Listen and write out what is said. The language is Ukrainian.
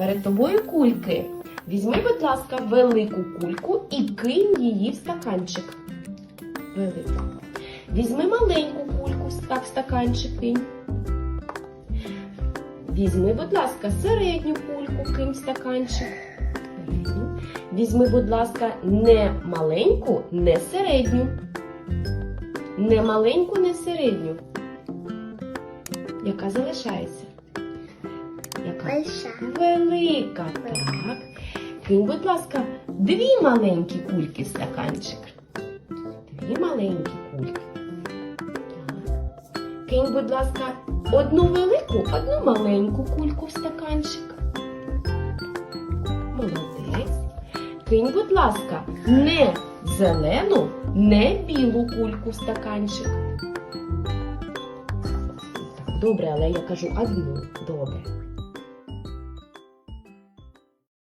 Перед тобою кульки. Візьми, будь ласка, велику кульку і кинь її в стаканчик. Велику. Візьми маленьку кульку, так в стаканчик кинь. Візьми, будь ласка, середню кульку, кинь в стаканчик. Візьми, будь ласка, не маленьку, не середню. Не маленьку, не середню. Яка залишається? Большая. Велика, так. Кинь, будь ласка, дві маленькі кульки в стаканчик. Дві маленькі кульки. Так. Кинь, будь ласка, одну велику, одну маленьку кульку в стаканчик. Молодець. Кинь, будь ласка, не зелену, не білу кульку в стаканчик. Так, добре, але я кажу одну. Добре.